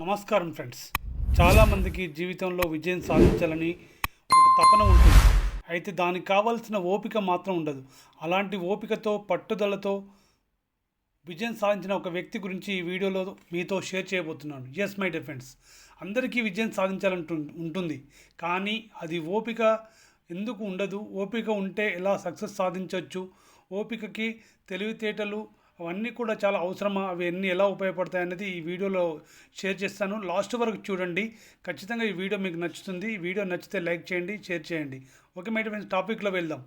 నమస్కారం ఫ్రెండ్స్. చాలామందికి జీవితంలో విజయం సాధించాలని ఒక తపన ఉంటుంది. అయితే దానికి కావాల్సిన ఓపిక మాత్రం ఉండదు. అలాంటి ఓపికతో పట్టుదలతో విజయం సాధించిన ఒక వ్యక్తి గురించి ఈ వీడియోలో మీతో షేర్ చేయబోతున్నాను. ఎస్ మై డియర్ ఫ్రెండ్స్ అందరికీ విజయం సాధించాలంటు ఉంటుంది. కానీ అది ఓపిక ఎందుకు ఉండదు? ఓపిక ఉంటే ఎలా సక్సెస్ సాధించవచ్చు ఓపికకి తెలివితేటలు అవన్నీ కూడా చాలా అవసరమా? అవి అన్నీ ఎలా ఉపయోగపడతాయి అనేది ఈ వీడియోలో షేర్ చేస్తాను. లాస్ట్ వరకు చూడండి. ఖచ్చితంగా ఈ వీడియో మీకు నచ్చుతుంది. ఈ వీడియో నచ్చితే లైక్ చేయండి షేర్ చేయండి. ఓకే మై ఫ్రెండ్స్ టాపిక్లో వెళ్దాం.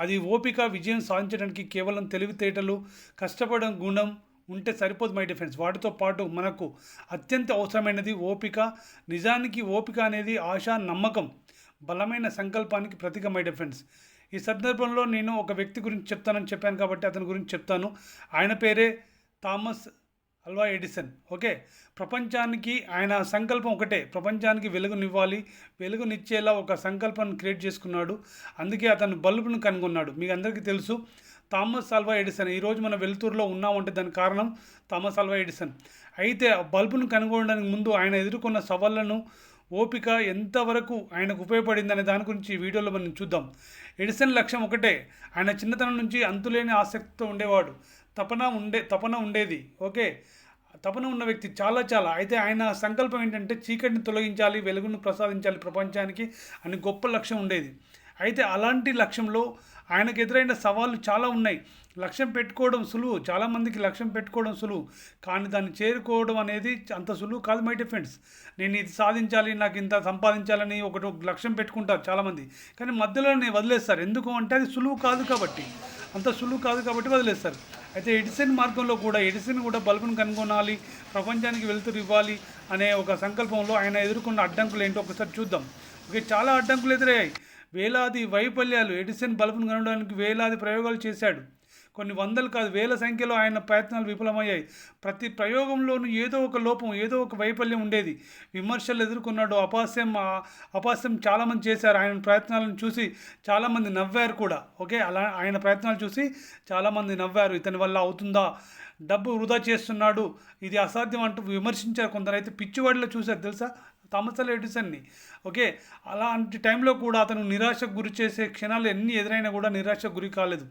అది ఓపిక విజయం సాధించడానికి కేవలం తెలివితేటలు కష్టపడడం గుణం ఉంటే సరిపోదు మై డిఫెన్స్ వాటితో పాటు మనకు అత్యంత అవసరమైనది ఓపిక. నిజానికి ఓపిక అనేది ఆశ నమ్మకం బలమైన సంకల్పానికి ప్రతీక మై డిఫెన్స్ ఈ సందర్భంలో నేను ఒక వ్యక్తి గురించి చెప్తానని చెప్పాను కాబట్టి అతని గురించి చెప్తాను. ఆయన పేరే థామస్ అల్వా ఎడిసన్. ఓకే? ప్రపంచానికి ఆయన సంకల్పం ఒకటే. ప్రపంచానికి వెలుగునివ్వాలి. వెలుగునిచ్చేలా ఒక సంకల్పాన్ని క్రియేట్ చేసుకున్నాడు. అందుకే అతను బల్బును కనుగొన్నాడు. మీకు అందరికీ తెలుసు థామస్ అల్వా ఎడిసన్. ఈరోజు మనం వెలుతురులో ఉన్నామంటే దానికి కారణం థామస్ అల్వా ఎడిసన్. అయితే బల్బును కనుగొనడానికి ముందు ఆయన ఎదుర్కొన్న సవాళ్ళను ఓపిక ఎంతవరకు ఆయనకు ఉపయోగపడిందనే దాని గురించి వీడియోలో మనం చూద్దాం. ఎడిసన్ లక్ష్యం ఒకటే ఆయన చిన్నతనం నుంచి అంతులేని ఆసక్తితో ఉండేవాడు. తపన ఉండే తపన ఉండేది ఓకే? తపన ఉన్న వ్యక్తి చాలా చాలా. అయితే ఆయన సంకల్పం ఏంటంటే చీకటిని తొలగించాలి వెలుగును ప్రసాదించాలి ప్రపంచానికి అని గొప్ప లక్ష్యం ఉండేది. అయితే అలాంటి లక్ష్యంలో ఆయనకు ఎదురైన సవాళ్ళు చాలా ఉన్నాయి. లక్ష్యం పెట్టుకోవడం సులువు. చాలామందికి లక్ష్యం పెట్టుకోవడం సులువు. కానీ దాన్ని చేరుకోవడం అనేది అంత సులువు కాదు మై డిఫెండ్స్ నేను ఇది సాధించాలి నాకు ఇంత సంపాదించాలని ఒకటి ఒక లక్ష్యం పెట్టుకుంటారు చాలామంది కానీ మధ్యలో నేను వదిలేస్తారు ఎందుకు అంటే అది సులువు కాదు కాబట్టి. అంత సులువు కాదు కాబట్టి వదిలేస్తారు అయితే ఎడిసన్ మార్గంలో కూడా ఎడిసన్ కూడా బల్బును కనుగొనాలి ప్రపంచానికి వెలుతురు ఇవ్వాలి అనే ఒక సంకల్పంలో ఆయన ఎదుర్కొన్న అడ్డంకులు ఏంటో ఒకసారి చూద్దాం. ఓకే చాలా అడ్డంకులు ఎదురయ్యాయి. వేలాది వైఫల్యాలు ఎడిసన్ బల్బును కనడానికి వేలాది ప్రయోగాలు చేశాడు. కొన్ని వందలు కాదు వేల సంఖ్యలో ఆయన ప్రయత్నాలు విఫలమయ్యాయి. ప్రతి ప్రయోగంలోనూ ఏదో ఒక లోపం ఏదో ఒక వైఫల్యం ఉండేది. విమర్శలు ఎదుర్కొన్నాడు. అపాస్యం అపాస్యం చాలామంది చేశారు. ఆయన ప్రయత్నాలను చూసి చాలామంది నవ్వారు కూడా. ఓకే? అలా ఆయన ప్రయత్నాలు చూసి చాలామంది నవ్వారు. ఇతని వల్ల అవుతుందా? డబ్బు వృధా చేస్తున్నాడు. ఇది అసాధ్యం అంటూ విమర్శించారు కొందరైతే. పిచ్చివాడిలో చూశారు. తెలుసా? థామస్ ఎడిసన్ని. ఓకే? అలాంటి టైంలో కూడా అతను నిరాశకు గురి చేసే క్షణాలు ఎన్ని ఎదురైనా కూడా నిరాశకు గురి కాలేదు.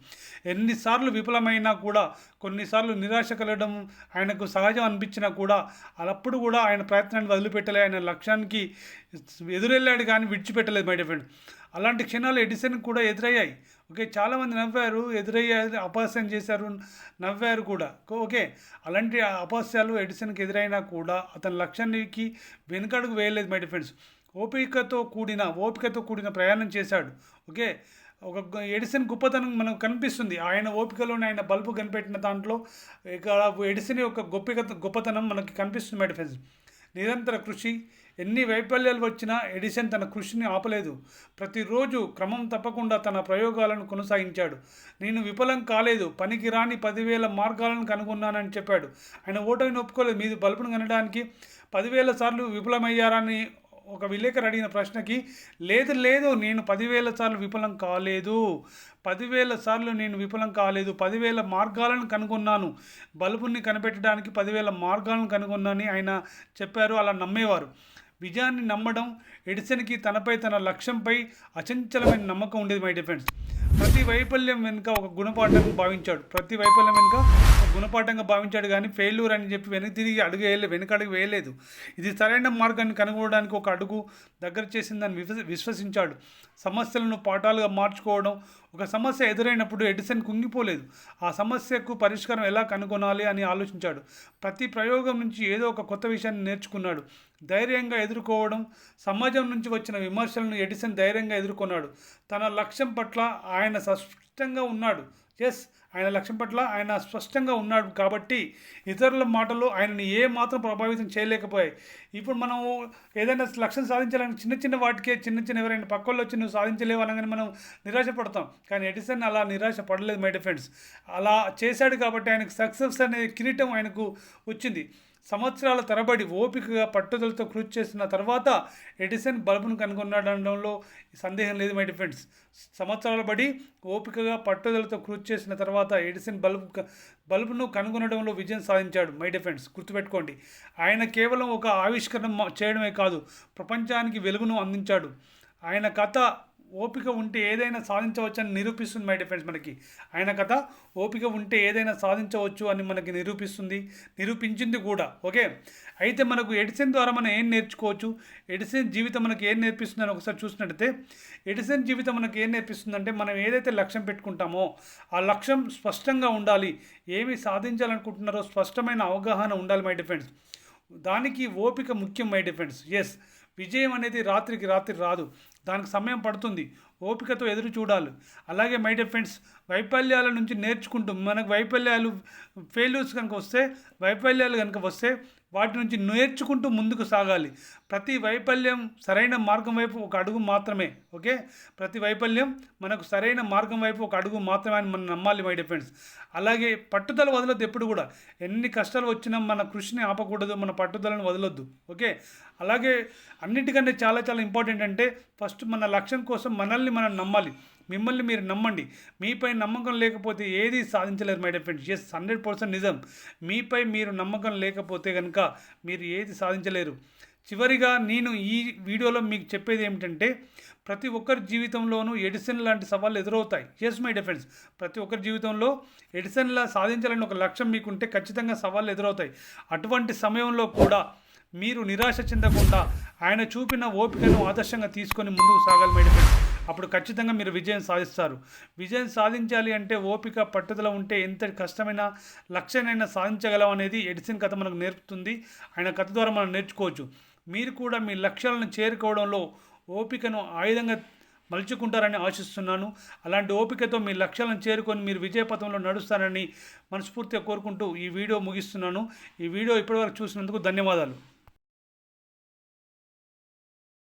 ఎన్నిసార్లు విఫలమైనా కూడా కొన్నిసార్లు నిరాశ కలగడం ఆయనకు సహజం అనిపించినా కూడా అప్పుడు కూడా ఆయన ప్రయత్నాన్ని వదిలిపెట్టలే. ఆయన లక్ష్యానికి ఎదురెళ్ళాడు కానీ విడిచిపెట్టలేదు మై ఫ్రెండ్ అలాంటి క్షణాలు ఎడిసన్ కూడా ఎదురయ్యాయి. ఓకే? చాలామంది నవ్వారు ఎదురయ్యారు అపహాస్యం చేశారు నవ్వారు కూడా. ఓకే? అలాంటి అపహాస్యాలు ఎడిసన్కి ఎదురైనా కూడా అతని లక్ష్యానికి వెనుకడుగు వేయలేదు మై ఫ్రెండ్స్ ఓపికతో కూడిన ఓపికతో కూడిన ప్రయాణం చేశాడు. ఓకే? ఒక ఎడిసన్ గొప్పతనం మనకు కనిపిస్తుంది. ఆయన ఓపికలోనే ఆయన బల్బు కనిపెట్టిన దాంట్లో ఇక్కడ ఎడిసన్ యొక్క గొప్ప గొప్పతనం మనకి కనిపిస్తుంది మై ఫ్రెండ్స్ నిరంతర కృషి. ఎన్ని వైఫల్యాలు వచ్చినా ఎడిసన్ తన కృషిని ఆపలేదు. ప్రతిరోజు క్రమం తప్పకుండా తన ప్రయోగాలను కొనసాగించాడు. నేను విఫలం కాలేదు. పనికి రాని పదివేల మార్గాలను కనుగొన్నానని చెప్పాడు. ఆయన ఓటమిని ఒప్పుకోలేదు. మీరు బల్బును కనడానికి పదివేల సార్లు విఫలమయ్యారని ఒక విలేకరు అడిగిన ప్రశ్నకి లేదు లేదు నేను పదివేల సార్లు విఫలం కాలేదు. పదివేల సార్లు నేను విఫలం కాలేదు. పదివేల మార్గాలను కనుగొన్నాను. బల్బుని కనిపెట్టడానికి పదివేల మార్గాలను కనుగొన్నాను ఆయన చెప్పారు. అలా నమ్మేవారు. విజయాన్ని నమ్మడం ఎడిసన్కి తనపై తన లక్ష్యంపై అచంచలమైన నమ్మకం ఉండేది మై డిఫెన్స్ ప్రతి వైఫల్యం వెనుక ఒక గుణపాఠం భావించాడు. ప్రతి వైఫల్యం వెనుక గుణపాఠంగా భావించాడు కానీ ఫెయిల్యూర్ అని చెప్పి వెనక్కి తిరిగి అడుగు వేయలేదు వెనక అడుగు వేయలేదు. ఇది సరైన మార్గాన్ని కనుగొనడానికి ఒక అడుగు దగ్గర చేసిందని విశ్వసించాడు. సమస్యలను పాఠాలుగా మార్చుకోవడం ఒక సమస్య ఎదురైనప్పుడు ఎడిసన్ కుంగిపోలేదు. ఆ సమస్యకు పరిష్కారం ఎలా కనుగొనాలి అని ఆలోచించాడు. ప్రతి ప్రయోగం నుంచి ఏదో ఒక కొత్త విషయాన్ని నేర్చుకున్నాడు. ధైర్యంగా ఎదుర్కోవడం సమాజం నుంచి వచ్చిన విమర్శలను ఎడిసన్ ధైర్యంగా ఎదుర్కొన్నాడు. తన లక్ష్యం పట్ల ఆయన స్పష్టంగా ఉన్నాడు. ఎస్ ఆయన లక్ష్యం పట్ల ఆయన స్పష్టంగా ఉన్నాడు కాబట్టి ఇతరుల మాటలు ఆయనని ఏ మాత్రం ప్రభావితం చేయలేకపోయాయి. ఇప్పుడు మనం ఏదైనా లక్ష్యం సాధించాలని చిన్న చిన్న వాటికే చిన్న చిన్న ఎవరైనా పక్కల్లో వచ్చి నువ్వు సాధించలేవు అనగానే మనం నిరాశపడతాం. కానీ ఎడిసన్ అలా నిరాశ పడలేదు మై డిఫెండ్స్ అలా చేశాడు కాబట్టి ఆయనకు సక్సెస్ అనే కిరీటం ఆయనకు వచ్చింది. సంవత్సరాల తరబడి ఓపికగా పట్టుదలతో కృషి చేసిన తర్వాత ఎడిసన్ బల్బును కనుగొనడంలో సందేహం లేదు మై ఫ్రెండ్స్ సంవత్సరాల బడి ఓపికగా పట్టుదలతో కృషి చేసిన తర్వాత ఎడిసన్ బల్బు బల్బును కనుగొనడంలో విజయం సాధించాడు మై ఫ్రెండ్స్ గుర్తుపెట్టుకోండి. ఆయన కేవలం ఒక ఆవిష్కరణ చేయడమే కాదు ప్రపంచానికి వెలుగును అందించాడు. ఆయన కథ ఓపిక ఉంటే ఏదైనా సాధించవచ్చని నిరూపిస్తుంది మై డిఫెన్స్ మనకి. ఆయన కథ ఓపిక ఉంటే ఏదైనా సాధించవచ్చు అని మనకి నిరూపిస్తుంది నిరూపించింది కూడా ఓకే? అయితే మనకు ఎడిసన్ ద్వారా మనం ఏం నేర్చుకోవచ్చు? ఎడిసన్ జీవితం మనకి ఏం నేర్పిస్తుందని ఒకసారి చూసినట్టయితే ఎడిసన్ జీవితం మనకి ఏం నేర్పిస్తుందంటే మనం ఏదైతే లక్ష్యం పెట్టుకుంటామో ఆ లక్ష్యం స్పష్టంగా ఉండాలి. ఏమి సాధించాలనుకుంటున్నారో స్పష్టమైన అవగాహన ఉండాలి మై డిఫెన్స్ దానికి ఓపిక ముఖ్యం మై డిఫెన్స్ ఎస్ విజయం అనేది రాత్రికి రాత్రి రాదు. దానికి సమయం పడుతుంది. ఓపికతో ఎదురు చూడాలి. అలాగే మై డియర్ ఫ్రెండ్స్ వైఫల్యాల నుంచి నేర్చుకుంటూ మనకు వైఫల్యాలు ఫెయిల్యూర్స్ కనుక వస్తే వైఫల్యాలు కనుక వస్తే వాటి నుంచి నేర్చుకుంటూ ముందుకు సాగాలి. ప్రతి వైఫల్యం సరైన మార్గం వైపు ఒక అడుగు మాత్రమే ఓకే? ప్రతి వైఫల్యం మనకు సరైన మార్గం వైపు ఒక అడుగు మాత్రమే అని మనం నమ్మాలి మై డిఫెండ్స్ అలాగే పట్టుదల వదలొద్దు ఎప్పుడు కూడా. ఎన్ని కష్టాలు వచ్చినా మన కృషిని ఆపకూడదు మన పట్టుదలను వదలొద్దు ఓకే? అలాగే అన్నిటికంటే చాలా చాలా ఇంపార్టెంట్ అంటే ఫస్ట్ మన లక్ష్యం కోసం మనల్ని మనం నమ్మాలి. మిమ్మల్ని మీరు నమ్మండి. మీపై నమ్మకం లేకపోతే ఏది సాధించలేరు my friends yes hundred percent నిజం. మీపై మీరు నమ్మకం లేకపోతే కనుక మీరు ఏది సాధించలేరు. చివరిగా నేను ఈ వీడియోలో మీకు చెప్పేది ఏమిటంటే ప్రతి ఒక్కరి జీవితంలోనూ ఎడిసన్ లాంటి సవాళ్ళు ఎదురవుతాయి. ఎస్ మై డిఫెన్స్ ప్రతి ఒక్కరి జీవితంలో ఎడిసన్లా సాధించాలని ఒక లక్ష్యం మీకుంటే ఖచ్చితంగా సవాళ్ళు ఎదురవుతాయి. అటువంటి సమయంలో కూడా మీరు నిరాశ చెందకుండా ఆయన చూపిన ఓపికను ఆదర్శంగా తీసుకొని ముందుకు సాగాలి మేడం. అప్పుడు ఖచ్చితంగా మీరు విజయం సాధిస్తారు. విజయం సాధించాలి అంటే ఓపిక పట్టుదల ఉంటే ఎంత కష్టమైన లక్ష్యాన్ని సాధించగలం అనేది ఎడిసిన్ కథ మనకు నేర్పుతుంది. ఆయన కథ ద్వారా మనం నేర్చుకోవచ్చు. మీరు కూడా మీ లక్ష్యాలను చేరుకోవడంలో ఓపికను ఆయుధంగా మలుచుకుంటారని ఆశిస్తున్నాను. అలాంటి ఓపికతో మీ లక్ష్యాలను చేరుకొని మీరు విజయపథంలో నడుస్తారని మనస్ఫూర్తిగా కోరుకుంటూ ఈ వీడియో ముగిస్తున్నాను. ఈ వీడియో ఇప్పటివరకు చూసినందుకు ధన్యవాదాలు.